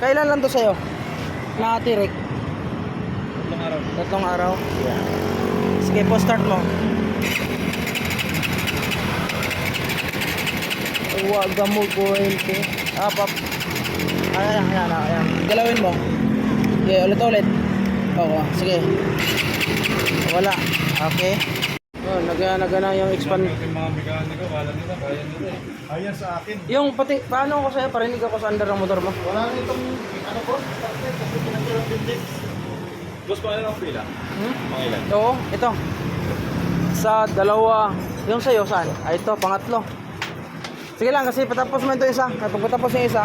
Kailan lang to sa'yo? Nakatirik. Ilang araw. Tatlong araw. Sige po, start mo. Huwag mo kuwente. Up, up. Ayan, ayan, ayan, ayan. Galawin mo. Sige, ulit ulit. Oo, sige. Wala. Okay. Oh, naga nagana yung expand. Yung mga mekaniko, wala nila, kaya nila eh. Ayan sa akin. Yung pati paano ako sa'yo parinig ako sa under ng motor mo? Wala na itong, ano po, kasi pinagkaroon din din. Boss, paano ang pila? Hmm? Mga ilan? Oo, ito. Sa dalawa, yung sa'yo saan? Ay ito, pangatlo. Sige lang kasi patapos mo ito isa. Kapag patapos yung isa.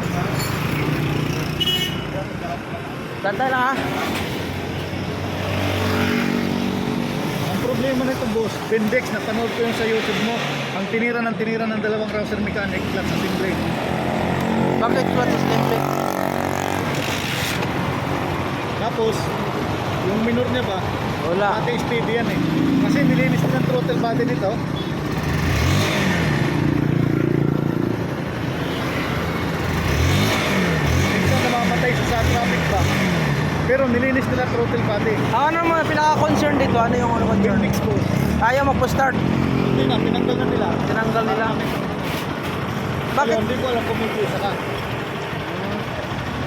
Tantay lang ha. Ang problema nito boss, Pendex, napanood ko yung sa YouTube mo, ang tinira ng tinira ng dalawang Rouser mechanic clutch assembly. Bakit clutch assembly? Tapos, yung minor niya ba, Wala. pati speed yan eh. Kasi nilinis ng throttle body nito. Pero nilinis nila throttle body. Ano mo pinaka-concern dito? Ano yung ano concern? Pendex boss. Ayaw magpa-start. Hindi na, pinanggal na nila. Tinanggal nila. Bakit? Hindi ko alam kung may pisa ka.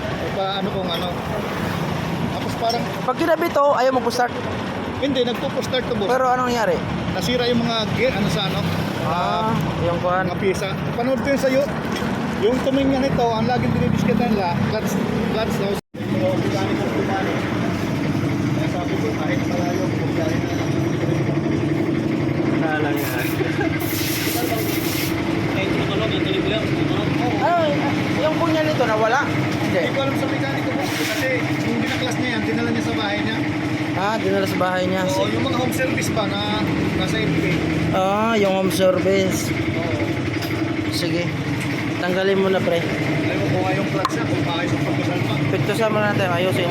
O ba, ano kung ano. Tapos parang, Pag kinabit to, ayaw magpa-start. hindi, nagpo-start to boss. Pero anong nangyari? Nasira yung mga gear, ano sa ano, Ah, yung kuhan. mga pisa. Panood ko yun sa'yo. Yung tuming niya nito, ang laging dinidiskatan nila, clutch, clutch nose. Pero gani ko kumani. Kaya sabi ko, kahit malayo, kung gani na lang. Nalang yan. Kahit tutulog, yung tuloy ko lang. Ano, yung kunya nito nawala? Hindi Hindi. ko alam sa mekaniko mo. Kasi yung binaklas niya yan, dinala niya sa bahay niya. Ah, dinala sa bahay niya. Oo, yung mga home service ba na nasa FK. Ah, yung home service. Oo. Sige. Tanggalin mo na pre. Alam mo kung nga yung clutch niya, kung maayos ang pagkasalpa. Picturean mo natin, ayusin.